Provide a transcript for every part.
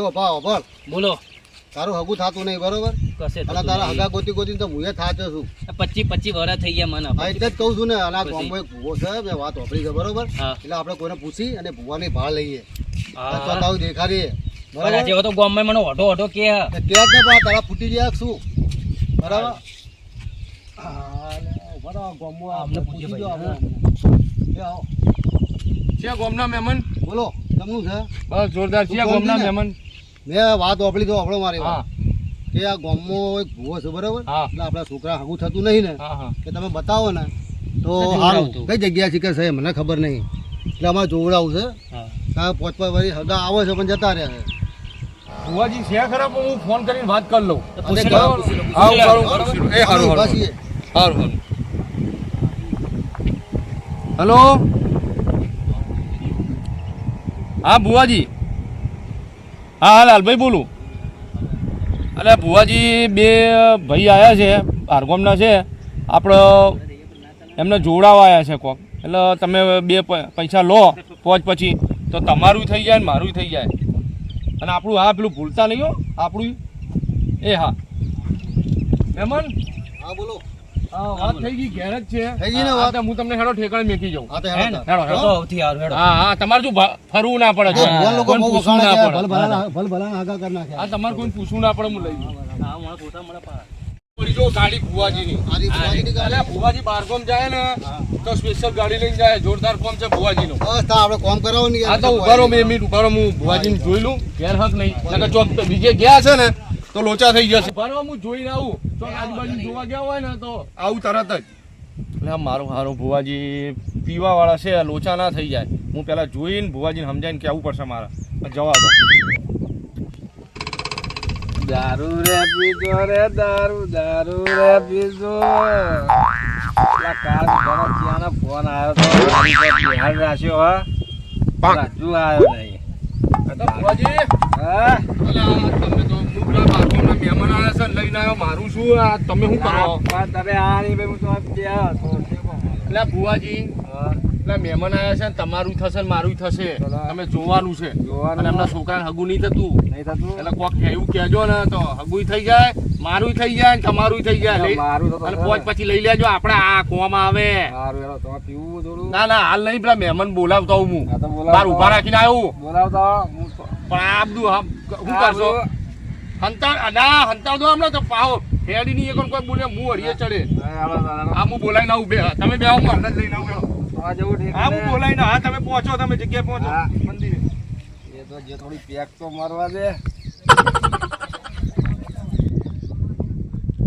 જો ભાવ બોલ. બોલો. તારું હગું થતું નહીં બરોબર? કશે અને તારા હગા ગોતી ગોતી તો હું થાચો છું. પચીસ પચીસ વર્ષ થઈ ગયા મને હા એટલે જ કહું છું ને અને આ? એક ભૂવો છે મેં વાત વાપરી છે બરોબર? એટલે આપણે કોઈને પૂછી અને ભૂવાની ભાળ લઈએ. તારું દેખાડીએ. બરાબર? આજે તો ગામમાં મને ઓઢો ઓઢો કે. હ. તે જ ને પણ તારા ફૂટી ગયા શું? બરાબર? ઊભા ગામમાં. આપણે પૂછી દો ભાઈ, આપણે. આવો. છે ગોમના મહેમાન? બોલો તમનું છે? બસ જોરદાર છે ગોમના મહેમાન? મેં વાત વાપરી તો આપણો મારી વાત. કે આ ગામમાં એક ભૂવો છે બરાબર? એટલે આપણા છોકરા હગું થતું નહીં ને. હા હા. કે તમે બતાવો ને તો સારું કઈ જગ્યા છે કે સાહેબ મને ખબર નહીં. એટલે અમારે જોવડાવું છે. ત્યાં પાંચ પાંચ વારી હગા આવે છે પણ જતા રહ્યા છે. ભુવાજી છે ખરા પણ હું ફોન કરીને વાત કરી લઉં. હારું. હલો? હા ભુવાજી. હા હા, લાલભાઈ બોલું. અરે, ભુવાજી બે ભાઈ આવ્યા છે આરગોમના છે. આપણો એમને જોડાવા આવ્યા છે કોક. એટલે તમે બે પૈસા લો પહોંચ પછી. તો તમારું થઈ જાય ને મારું થઈ જાય. અને આપણું હા, પેલું ભૂલતા નહીં હો આપણું એ હા. મહેમાન? હા, બોલો. વાત થઈ ગઈ ઘેર જ છે. થઈ ગઈ ને વાત? હું તમને હેડો ઠેકાણે મેકી જાઉં. હા તો હેડો હેડો, સૌથી હારું, હેડો. હા હા તમારે શું ફરવું ના પડે છે લોકો પૂછવું ના પડે. ભલ ભલાના ભલ ભલાના આગા કર નાખે. આ તમારે કોઈ પૂછવું ના પડે હું લઈ જાઉં. હા, મને ગોતા મળે પા. પડી જો ગાડી ભુવાજીની. અલ્યા, ભુવાજી બારગામ જાય ને તો સ્પેશિયલ ગાડી લઈને જાય. જોરદાર ફોર્મ છે ભુવાજીનો. બસ તા આપણે કોમ કરાવો ને આ તો ઉભારો મે મિનિટ ઉભારો હું ભુવાજીને જોઈ લઉં. ઘેર હક નહીં. નકર ચોક બીજે ગયા છે ને તો લોચા થઈ જશે. ઊભા જોઈ હું જોઈને આવું. તો આજુબાજુ જોવા ગયા હોય ને તો. આવું તરત જ. એટલે મારું મારો હારો ભુવાજી પીવા વાળા છે લોચા ના થઈ જાય. હું પેલા જોઈને ભુવાજીને સમજાઈને કે આવું પડશે મારા. જવા દો. દારૂ રે પીજો રે દારૂ દારૂ રે પીજો. કાલ કાલ ભરતિયાનો ફોન આવ્યો તો મારી પર ધ્યાન રાખ્યો હા. રાજુ આવ્યો નહીં. તો ભુવાજી હા. પેલા બાથરૂમના મહેમાન આવ્યા છે? લઈને આવ્યો મારું શું? આ તમે શું કરો? તમે આ નહીં ભાઈ હું તો એટલે ભુવાજી એટલે મહેમાન આવ્યા છે ને તમારું થશે ને મારું થશે. તમે જોવાનું છે. અને એમના છોકરાને હગું નહીં થતું. નહીં થતું? એટલે કોક એવું કહેજો ને તો હગું થઈ જાય મારું થઈ જાય ને તમારું થઈ જાય. અને પોચ પછી લઈ લેજો આપણે આ કોમ આવે. ના ના હાલ નહીં પેલા મહેમાન બોલાવતો હું. બાર ઊભા રાખીને આવ્યું બોલાવતા પણ આ બધું શું કરશો? હંતાળ ના હંતા દો હમણાં તો પાહો. હેડી ની એકન કોઈ બોલે મુ હરિયે ચડે. આ મુ બોલાઈને આવું બે તમે બે આવો મને લઈને આવો આ જવું ઠીક આ મુ ને? બોલાઈને હા તમે પહોંચો તમે જગ્યાએ પહોંચો. મંદિરે. એ તો જે થોડી પેક તો મારવા દે.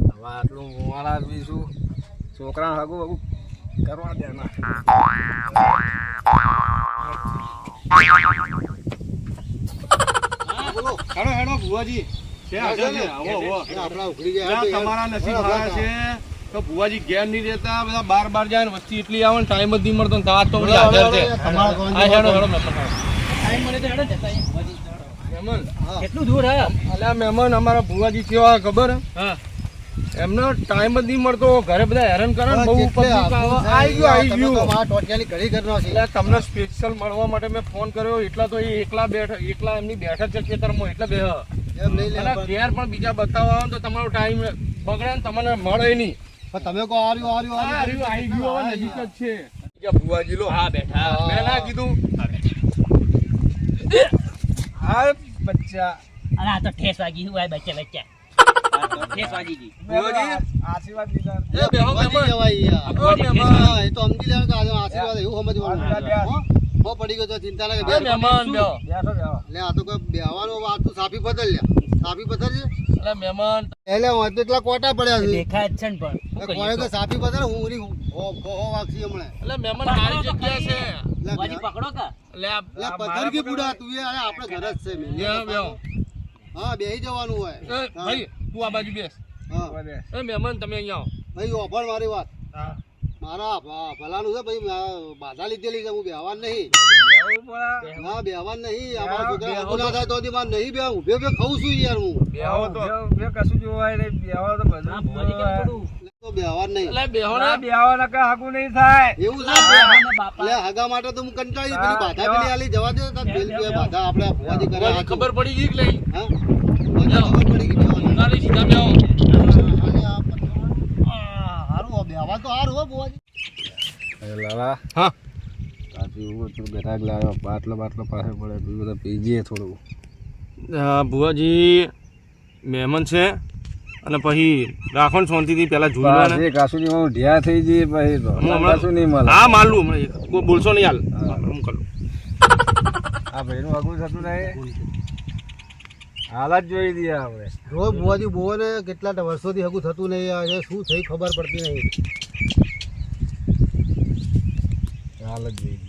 હવે આટલું મોડા પીશું. છોકરા હગું હગું કરવા દે ના હેડો હેડો ભુવાજી. આવો આવો. તમારા નસીબ છે. તો ભુવાજી ઘેર નહીં રહેતા બધા બાર બાર જાય ને વસ્તી એટલી આવે ને ટાઈમ જ નહીં મળતો ને તો હાજર છે. આ હેડો હેડો મહેમાન. કેટલું દૂર હે? અલ્યા મહેમાન અમારા ભુવાજી કેવા ખબર? હે? હા એમનો ટાઈમ જ નહીં મળતો. ઘરે બધા હેરાન કરે બહુ આવે. ગયું તમે ગયું. એટલે તમને સ્પેશિયલ મળવા માટે મેં ફોન કર્યો. એટલા તો એ એકલા બેઠ એકલા એમની બેઠક છે ખેતરમાં એટલે બે લે ઘેર પણ બીજા બતાવવા તો તમારો ટાઈમ બગડે ને તમને મળે નહીં. પણ તમે કહો આર્યું આર્યું આર્યું રહ્યું, ગયું હવે નજીક જ છે ભુવાજી લો. હા બેઠા. મેં ના કીધું. હા બચ્ચા. અને આ તો ઠેસ વાગી હું આ બચ્ચા બચ્ચા. ઠેસ વાગી ગઈ. આશીર્વાદ દીધા એ બેહો ભગવાનજી મહેમાન. કહેવાય યાર. ઓ મહેમાન. હા, એ તો સમજી લેવાનું કે આશીર્વાદ એવું સમજવાનું પડી. ગયો તો ચિંતા ના કરે. મહેમાન આ તો કોઈ બેહવાનું વાત તો સાફી બદલ લ્યા. સાફી પથર છે? અરે મહેમાન. એટલે હું તો એટલા કોટા પડ્યા છે. દેખાય જ છે ને પણ. કોણે તો? કે સાફી પથર હું ઉરી હો હો વાક્ષી હમણે. એટલે મહેમાન સારી જગ્યા છે. વાજી પકડો કા? એટલે આ- એટલે પથ્થર કે બુડા તું એ અરે આપણે ઘર જ છે મે. હા બેહી જવાનું હોય. ભાઈ તું આ બાજુ બેસ. હા. એ મહેમાન તમે અહીંયા ભાઈ ઓફર મારી વાત. આવો મારા ભલાનું છે ભાઈ બાધા લીધેલી છે હું બેહવાન નહીં. ના બેહવાન નહીં. અમારા છોકરા ના થાય તો દી મારે નહીં બેહું બે ઉભે ખાઉં છું યાર હું. બેહો તો. કશું જોવાય નહીં. બેહો તો બધું તો એટલે બેહો બેહવાના નહીં થાય. એવું છે. એટલે હગા માટે તો હું કંટાળી પેલી બાધા. પેલી આલી જવા દે તાર પેલી બાધા આપણે ભુવાજી કરે ખબર પડી ગઈ કે નહીં? હા? ખબર પડી ગઈ. સીધા બેહો. બેહવા તો હારું હો ભુવાજી લાલા. હા. તાતી ઊભો તું બેઠા લાવ્યો બાટલો બાટલો પાસે પડે. બીજું પીજીએ થોડું. ભુવાજી મહેમાન છે. અને પછી રાખો ને શાંતિથી પેલા લો ને કાસુની હું ઢ્યા થઈ જઈએ પછી હું હમણાં- નહીં મળે? હા માલું હમણાં બોલશો નહીં હાલ. હું. કરું. આ ભાઈનું હગું થતું નહીં હાલત જોઈ દઈએ આપણે. રોજ ભુવાજી બોવો કેટલા વર્ષોથી હગું થતું નહીં આ શું થઈ ખબર પડતી નહીં. હાલ જ જોઈ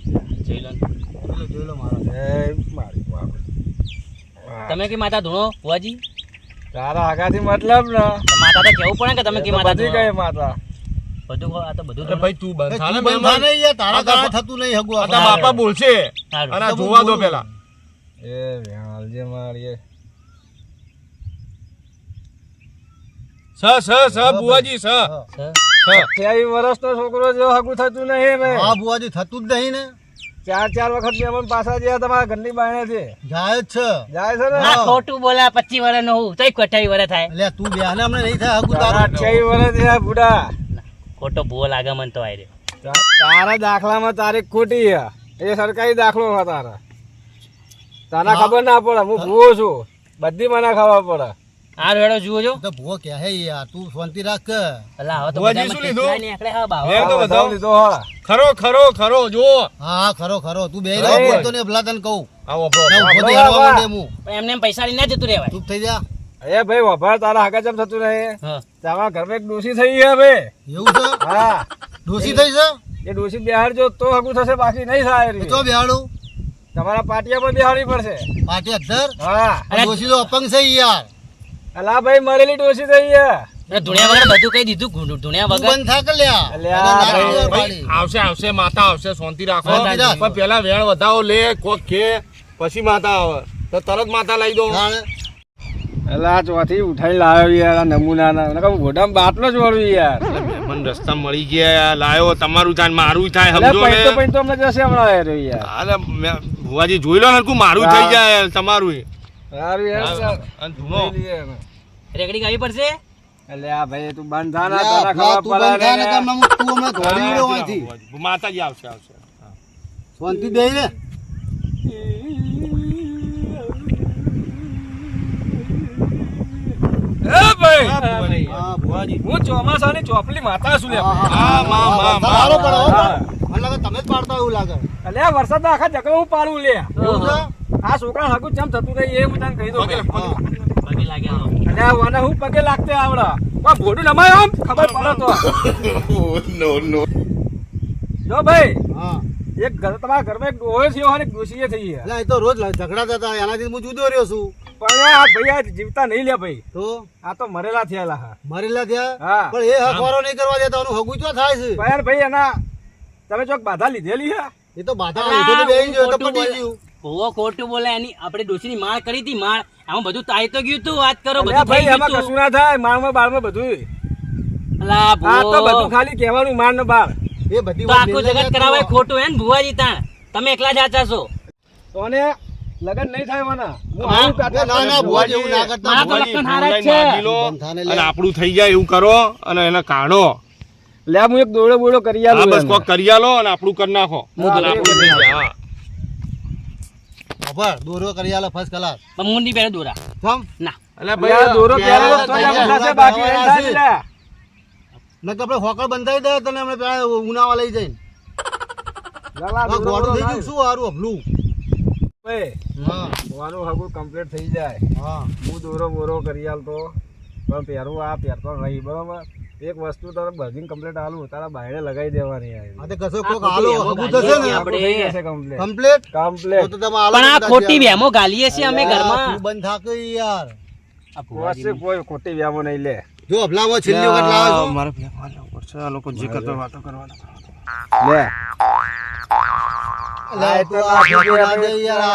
જોઈ લો ને. જોઈ લો, જોઈ લો મારા. એ મારી બાપ તમે કે માતા ધૂણો ભુવાજી? તારા આગાથી મતલબ ને. માતા તો કેવું પડે કે તમે કે માતા બધી ધૂણો. કઈ માતા. બધું આ તો બધું ભાઈ તું બંધ થાને બંધ નહીં યાર, તારા આ થતું નહીં હગું આ બાપા બોલશે. અને જોવા દો પેલા. એ હાલજે મારીએ. સ સ સ બુવાજી સ. સ. અઠ્યાવીસ વર્ષનો છોકરો જો હગું થતું નહીં ને હા બુવાજી થતું જ નહીં ને. ચાર ચાર વખત મહેમાન પાછા ગયા તમારા ઘરની બાયણે છે. જાય છે. જાય છે ને? આ ખોટું બોલા પચીસ વર્ષ નો હું. તોય અઠાવીસ વર્ષ થાય. એટલે તું બેહને હમણાં નહીં થાય હગું તારા. તારું અઠ્યાવીસ વર્ષ થયા બુડા. ખોટો ભૂવો લાગે મને તો આઈ રહ્યો તારા દાખલામાં તારીખ ખોટી છે. એ સરકારી દાખલો છે તારા. તને ખબર ના પડે હું ભૂવો છું. બધી મને ખબર પડે. આ રેડો જુઓ જો. તો ભૂવો કે હે યાર તું શાંતિ રાખ. અલા હવે તો બધા શું લીધું? નીકળે હા બાવા. લે તો બધા લીધો હા. ખરો ખરો ખરો જો હા હા ખરો ખરો. તું બે અરે. બોલ તો ને ભલા તને કહું. આવો ને આપણો ઊભો થઈ વાહ. માંડે હું. એમને પૈસા લઈને જતું રહેવાય. ચૂપ થઈ જા. અરે ભાઈ વભાર તારા હાકા જેમ થતું રહે? હા. તમારા ઘરમાં એક ડોસી થઈ છે હવે એવું છે? હા. ડોસી થઈ છે? એ ડોસી બિહાડજો તો હગું થશે બાકી નહીં થાય તો બિહાડું. તમારા પાટિયા પર બિહાડવી પડશે. પાટિયા અધર હા. ડોસી તો અપંગ છે યાર. અલા ભાઈ મરેલી ડોસી થઈ છે ધૂણ્યા વગર બધું કહી દીધું બંધ લ્યા? ના તું. આવશે આવશે માતા આવશે શાંતિ રાખો. પણ પેલા વેણ વધાવો લે કોક કે પછી માતા આવે. તો તરત માતા લઈ દો. એટલે ચોથી ઉઠાઈ લાવ્યો યાર આ નમૂનાના. નકર હું બાટલો જ વળું યાર મન રસ્તા મળી ગયા લાયો તમારું થાય મારું થાય સમજો પૈતો ને. પૈતો અમને જશે હમણાં યાર. યાર ભુવાજી જોઈ લો ને મારું થઈ જાય તમારું સારું યાર ધૂનો. રેકડી કાઢવી પડશે એટલે આ ભાઈ તું બંધ થા ના ભલા, ખબર તું બંધ થા ને પડે ને. હમણાં હું- તું અમે દોડી ઉડ્યો અહીંથી. માતાજી આવશે આવશે. શાંતિ દે ને એ ભાઈ હા, ભુવાજી. હા, ભુવાજી. હું ચોમાસાની ચોપલી માતા છું લે હા, હા, હા, માં, માં, માં. સારો પડે હો. હા. મને લાગે તમે જ પાડતા એવું લાગે એટલે આ વરસાદ આખા જગલો હું પાડું લે આ છોકરા હગું જેમ થતું રહી એ હું તને કહી દઉં લાગ, વાને હું પગે લાગતે આવડા? પણ ભોડું નમાય આમ? ખબર પડે તો. જો ભાઈ હા. એક ઘર તમારા ઘરમાં એક ડોહો થયો અને ડોશીએ થઈ છે એટલે એ તો રોજ ઝઘડા થતા એનાથી હું જુદો રહ્યો છું. પણ આ ભાઈ આ જીવતા નહીં લે ભાઈ. તો? આ તો મરેલા થયેલા હા. મરેલા થયા? હા. પણ એ હકવારો નહીં કરવા દેતા એનું હગું ચો થાય છે? પણ ભાઈ એના તમે ચોક બાધા લીધેલી હા? એ તો બાધા લીધેલી બેહી ગયો તો ખોટું પટી બોલે. ગયું. ભૂવો ખોટું બોલે એની આપણે ડોશીની માળ કરી હતી માળ આમાં બધું તાઈ તો ગયું તું વાત કરો બધું ભાઈ એમાં કશું ના થાય માળમાં બાળમાં બધું. અલા, આ તો બધું ખાલી કહેવાનું માર ને બાર એ બધી વાત આખું જગત કરાવાય ખોટું હે ને ભુવાજી તાણ. તમે એકલા જ છો તો ને લગન નહીં થાય વાના હું આવું કાકા ના ના ભુવાજી એવું ના કરતા. મારા તો ભુવાજી. અને આપણું થઈ જાય એવું કરો અને એને કાઢો. લે હું એક દોડો બોડો કરી આલો બસ. કોક કરી આલો અને આપણું કરી નાખો. હું આપણું થઈ જાય હા. ખબર દોરો કરી આલે ફર્સ્ટ ક્લાસ પણ નહીં પહેરે દોરા. સમ ના. એટલે ભાઈ આ દોરો પહેરેલો તો જ થશે, બાકી થાય લે. નકર આપણે હોકળ બંધાઈ દે તને હમણાં પેલા ઉનાવા લઈ જઈને. બોડો થઈ ગયું શું હારું અભલું? ભાઈ, હા. મારું હગું કમ્પ્લીટ થઈ જાય. હા. હું દોરો બોરો કરી આલતો. પણ પહેરું આ પહેરતો નહીં બરોબર? એક વસ્તુ તારે બર્નિંગ કમ્પ્લીટ આલું તારા બાયડે લગાવી દેવાની આ આ કસો કોક હગું ગાડીએ થશે ને? આપણે. Complete complete. કમ્પ્લીટ તો તમે હાલો પણ આ ખોટી વેમો ગાલીએ છે અમે ઘરમાં. તું બંધ થાકે યાર. આ કોઈ ખોટી વ્યામો નહીં લે. જો અભલામાં છેલ્લી વખત લાવો છો? મારે પેલા વાત છે આ લોકો જે કરતો વાતો કરવાના. લે. તું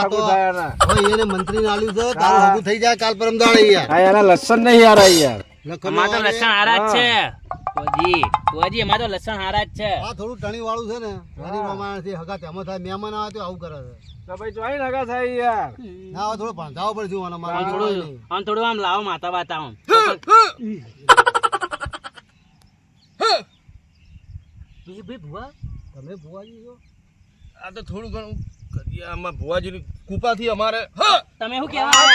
તો તો મંત્રી નાલ્યું છે તારું હગું થઈ જાય કાલ પરમ દાડે યાર લસણ નહીં યાર આ યાર. અમાર તો લસણ હારા જ છે. ફોજી ફોજી એમાં તો લસણ હારા જ છે. આ થોડું ટણી વાળું છે ને ગરીબથી હગા તેમાં થાય મહેમાન આવે તો આવું કરે છે. તો ભાઈ જોઈ નગા થાય યાર. ના થોડો ભણકાવો પર જોવાનો મારા થોડું આમ થોડું આમ લાવો માતા વાતા આમ. બે બે ભુવા? તમે ભુવાજી છો? આ તો થોડું ઘણું કરીએ આમાં ભુવાજીની કૃપાથી અમારે તમે શું કહેવા?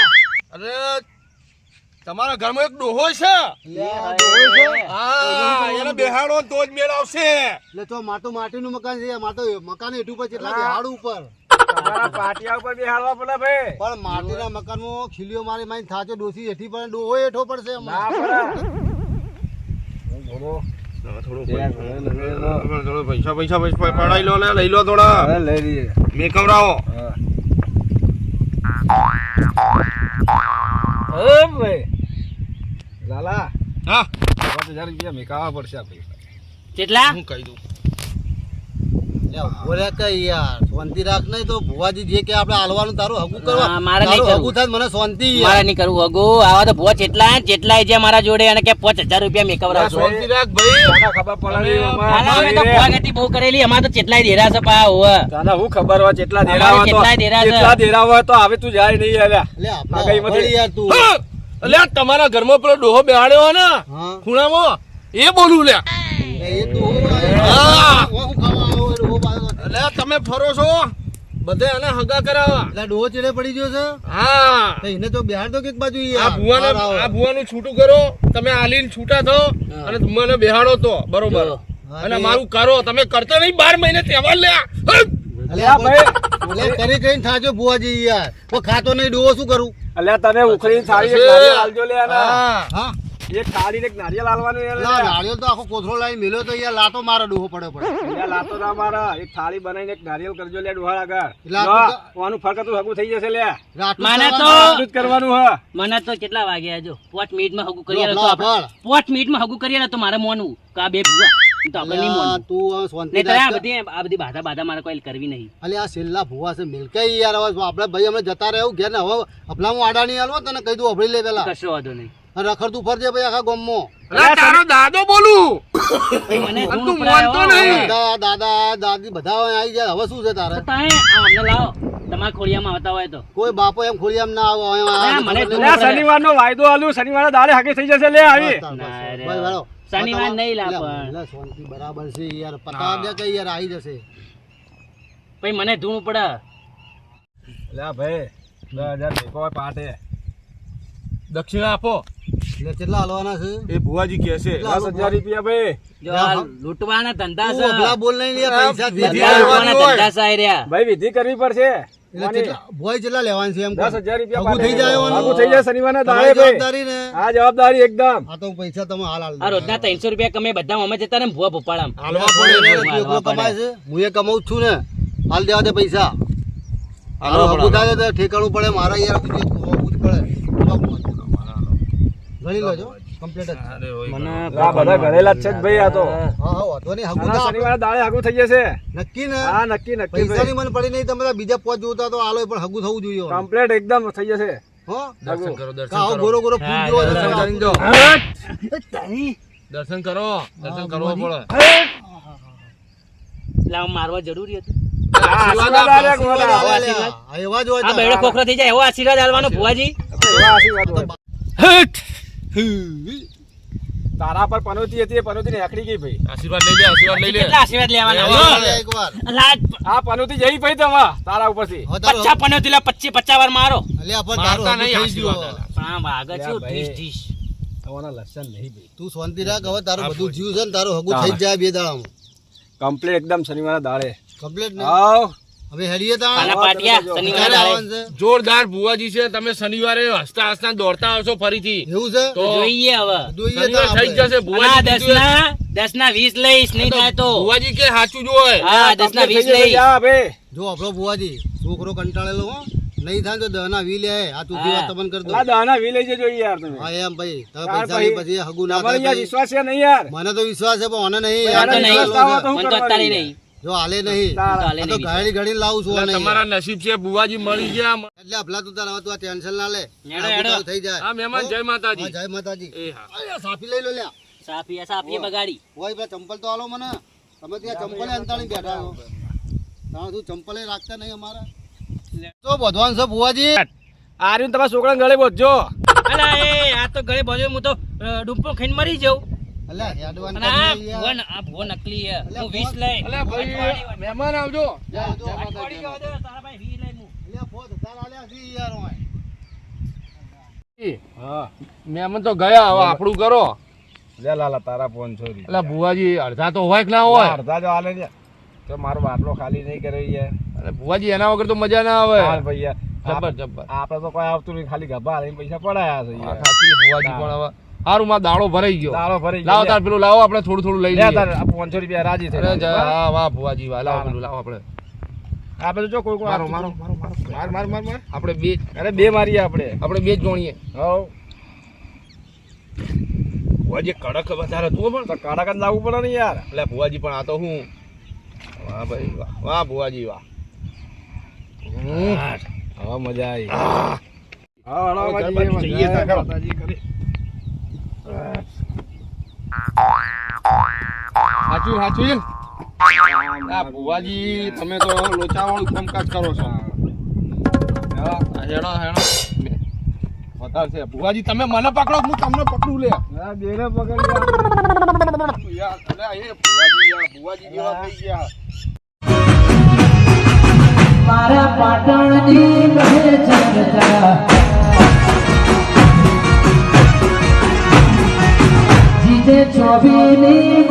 અરે તમારા ઘરમાં એક ડોહો છે? હા એને બેહાડો તો જ મેળ આવશે. એટલે તો માટો માટીનું મકાન છે. માટો મકાન એઠું પર કેટલા બેહાડ ઉપર. તમારા પાટિયા ઉપર બેહાડવા પડે ભાઈ. પણ માટીના મકાનમાં ખીલીઓ મારી મારી થાચો ડોસી હેઠી પણ ડોહો એઠો પડશે ના પડે. પૈસા પૈસા પૈસા પડાઈ લો લે લઈ લો થોડા. લઈ લઈએ. હા. ભાઈ. લાલા. હા. પાંચ હજાર રૂપિયા મેકાવવા પડશે આ પૈસા કેટલા? હું કહી દઉં. લે, ઊભો યાર શાંતિ રાખ નહીં તો ભુવાજી જે કે આપણે હાલવાનું તારું હગું કરવા. મારે નહીં હગું થાય મને શાંતિ મારે નહીં કરવું હગુ. આવા તો ભુવા જેટલા જેટલા છે મારા જોડે અને કે પાંચ હજાર રૂપિયા મેકવરાવશો શાંતિ રાખ ભાઈ. ખબર પડે અમે તો ભુવા ગતિ બહુ કરેલી. અમારે તો જેટલાય દેરા છે પા હોવે. તને હું ખબર હોય જેટલા દેરા હોય તો. જેટલા દેરા હોય હવે તું જાય નહીં લે આપણે યાર તું. અલ્યા તમારા ઘરમાં પેલો ડોહો બેહાડ્યો ને? ખૂણામાં? એ બોલું લ્યા લે, હા. હું. એટલે અલ્યા તમે ફરો છો. બધે એને હગા કરાવવા એટલે ડોહો ચેડે પડી ગયો છે? હા. એને તો બિહાર તો કંઈક બાજુ આ ભુવાને આ ભુવાનું છૂટું કરો. તમે આલીને છૂટા થો. અને મને બેહાડો તો. બરોબર. અને મારું કરો. તમે કરતા નહીં બાર મહિને તહેવાર લ્યા અલ્યા ભાઈ. કરી કઈ થાજો ભુવાજી યાર. કોઈ ખાતો નહીં ડોહો શું કરું? અલ્યા તને ઉખડી થાળી એક નારિયેળ આલજો લે. હા. એક થાળી ને એક નારિયેળ આલવાનું યાર લા નાળિયેર તો આખો કોથરો લાવી મેલ્યો તો અહીંયા લાતો મારો ડોહો પડે પડે અલ્યા લાતો ના મારા. એક થાળી બનાવીને એક નારિયેળ કરજો લે ડોહાળ આગળ. આ લો, તો- હગું થઈ જશે લે. મને તો-. કરવાનું હ. મને તો કેટલા વાગ્યા જો? પાંચ મિનિટમાં હગું કરીએ તો. પાંચ મિનિટમાં હગું કરીએ તો મારે મોનવું કા બે ભૂવા. તો આપણે નહીં અલ્યા, તું હવે શાંતિ નહીં આ બધી આ બધી બાધા બાધા મારે કોઈ કરવી નહીં. અલ્યા આ છેલ્લા ભુવા છે મિલકે યાર હવે આપણે ભાઈ અમે જતા રહેવું ઘેર ને હવે અપલામાં આડા નહીં હાલવો તને કહી દઉં અભળી લે પેલા. કશો વાંધો નહીં. રખડતું ફરજે ભાઈ આખા ગામમાં. તારો દાદો બોલું? તું માનતો નહીં. દાદા દાદા બધા આવી જાય હવે શું છે તારે? અમને લાવો. તમારા ખોડિયામાં આવતા હોય તો. કોઈ બાપો એમ ખોલી ના આવે શનિવારનો વાયદો આલ્યો શનિવારે દાડે હાકે થઈ જશે લે આવી. બસ, શનિવાર નહીં લા પણ. શાંતિ બરાબર છે યાર. પતા દે કે યાર આવી જશે. ભાઈ મને ધૂળ પડે લા ભાઈ દસ હજાર ભેગો પાટે. દક્ષિણા આપો. એટલે કેટલા હાલવાના છે? એ ભુવાજી કહે છે દસ હજાર રૂપિયા ભાઈ. લૂંટવાના ધંધા છે. બોલ નહીં પૈસા વિધિ ધંધા લેવાના. લૂંટવાના ધંધા છે ભાઈ વિધિ કરવી પડશે. ભોય કેટલા લેવાના છે એમ દસ હજાર રૂપિયા હગું થઈ જાય એવાનું. થઈ જાય શનિવારના દાડે જવાબદારી ને આ જવાબદારી એકદમ. આ તો પૈસા તમે હાલ હાલ આ રોજના ત્રણસો રૂપિયા કમે બધા અમે જતા ને ભૂવા ભોપાળામ. હાલવા પડે એકલો કમાય છે. હું એ કમાઉં છું ને. હાલ દેવા દે પૈસા. થાય તો ઠેકાણું પડે મારા યાર બધું પડે. ગણી લેજો. કમ્પ્લીટ મને બધા ગળેલા છે ભાઈ આ તો. શનિવારે દાડે હગું થઈ જશે. નક્કી ને? હા નક્કી નક્કી પૈસા ભાઈ પડી નહીં તમે બીજા પોચ જોતા તો આલો પણ હગું થવું જોઈએ કમ્પ્લીટ એકદમ થઈ જશે. દર્શન કરો દર્શન ગોરો ગોરો ફૂલ જેવો દર્શન છે. દર્શન કરો દર્શન કરવો પડે. લાવ મારવા જરૂરી હતું. આશીર્વાદ આશીર્વાદ આપો. આલ્યા ગોળા. આવા લ્યા. આ એવા જ હોય આ બેડો ખોખરો થઈ જાય આલવાનો ભુવાજી. એવા આશીર્વાદ હોય. તારા પર પનોતી હતી એ પનોતી હેકડી ગઈ ભાઈ. આશીર્વાદ લઈ લે આશીર્વાદ લઈ લે. કેટલા આશીર્વાદ લેવાના? લેવા. એકવાર. લાજ આ પનોતી જઈ ભાઈ તમા તારા ઉપરથી. હવે તારું પચ્ચા પન્યો લા પચ્ચી પચ્ચા વાર મારો. અલ્યા પણ તારું મારતા નહીં થઈ ગયું. આશીર્વાદ આમ આગળ છે. ઢીસ ઢીસ તમારા લક્ષણ નહીં ભાઈ. તું શાંતિ રાખ હવે તારું બધું જીવ છે ને તારું હગું થઈ જાય બે દાડામાં. કમ્પ્લીટ એકદમ શનિવારે દાડે. કમ્પ્લીટ ને? આવ હવે હેડીએ તા પાટિયા શનિવારે ક્યારે આવે. આવવાનું છે. જોરદાર ભુવાજી છે તમે શનિવારે હસતા હસતા દોડતા આવશો ફરીથી. એવું છે? તો જોઈએ હવે. જોઈએ થઈ જશે ભુવાજી ના દસ ના વીસ લઈશ નહીં થાય તો. ભુવાજી કે સાચું જ હા દસ ના વીસ લઈ જા ભાઈ જો આપણો ભુવાજી છોકરો કંટાળેલો હો નહીં થાય તો દહના વી લે આ તું વાત તમન કરી દો આ દાના વી લઈ જજો યાર તમે. હા એમ ભાઈ. તમે પૈસા લઈ પછી હગુ ના થાય વિશ્વાસ છે નહીં યાર? મને તો વિશ્વાસ છે પણ મને નહીં. મને તો અત્યારે નહીં. જો હાલે નહીં. ચાલે આ તો નહીં ગાડી ગાડી લાવું છું તમારા નસીબ છે બુવાજી મળી ગયા એટલે અભલા તું તારા તું આ ટેન્શન ના લે. થઈ જાય. હા મહેમાન જય માતાજી. જય માતાજી. એ હા. સાફી લઈ લો લ્યા. સાફીએ સાફી બગાડી. ઓય ભાઈ ચંપલ તો આલો મને. તમે ત્યાં ચંપલે અંતાણી બેઠા છો. તાણ તું ચંપલે રાખતા નહીં અમારા? તો ભગવાન છે ભુવાજી આર્યું તમારા છોકરા ગળે બોધજો. અલા એ આ તો ગળે બધો હું તો ડુંપો ખાઈને મરી જાઉં. અલ્યા હેડવાન અને આ કરી યાર. ભુવન આ ભુવન નકલી છે. હું વીસ લઈ. અલ્યા ભાઈ મહેમાન આવજો. જા, જો અઠવાડિયે તારા ભાઈ વીસ લઈ હું. અલ્યા ફોન તાર આલ્યા છે યાર ઓય. હા. મહેમાન તો ગયા હવે આપણું કરો. લે લાલા તારા ફોન છોરી એટલે ભુવાજી અડધા તો હોય કે ના હોય? અડધા જો હાલે ને તો મારો બાટલો ખાલી નહીં કર્યો યાર અરે ભુવાજી એના વગર તો મજા ના આવે. હાલ ભાઈ યાર. જબર જબર આપણે તો કોઈ આવતું નહીં ખાલી ગભા પૈસા પડાયા છે ભુવાજી પણ હવે સારું માં દાડો ભરાઈ ગયો. દાડો ભરાઈ ગયો. લાવો તાર પેલું લાવો આપણે થોડું થોડું લઈ લઈએ. તાર 500 રૂપિયા રાજી થઈ હા. વાહ ભુવાજી વાહ લાવો પેલું લાવો આપણે. આપણે જો કોઈ કોઈ મારો મારો માર માર. માર માર આપણે બે અરે બે મારીએ આપણે. આપણે બે જ ગણીએ. હવ. ભુવાજી કડક વધારે તું પણ. તો કડક જ લાવવું પડે ને યાર. એટલે ભુવાજી પણ આ તો હું. વાહ ભાઈ વાહ વાહ ભુવાજી વાહ. હવે મજા આવી. હા. હા માતાજી કરી. સાચું સાચું આ ભુવાજી તમે તો લોચાવાળું કામકાજ કરો છો. હેણો હેડો વધારે છે. ભુવાજી તમે મને પકડો હું તમને પકડું લે. બેને પકડી યાર. ભુવાજી યાર ભુવાજી જેવા થઈ ગયા. મારા પાટણની કહે જીતે ચોવીની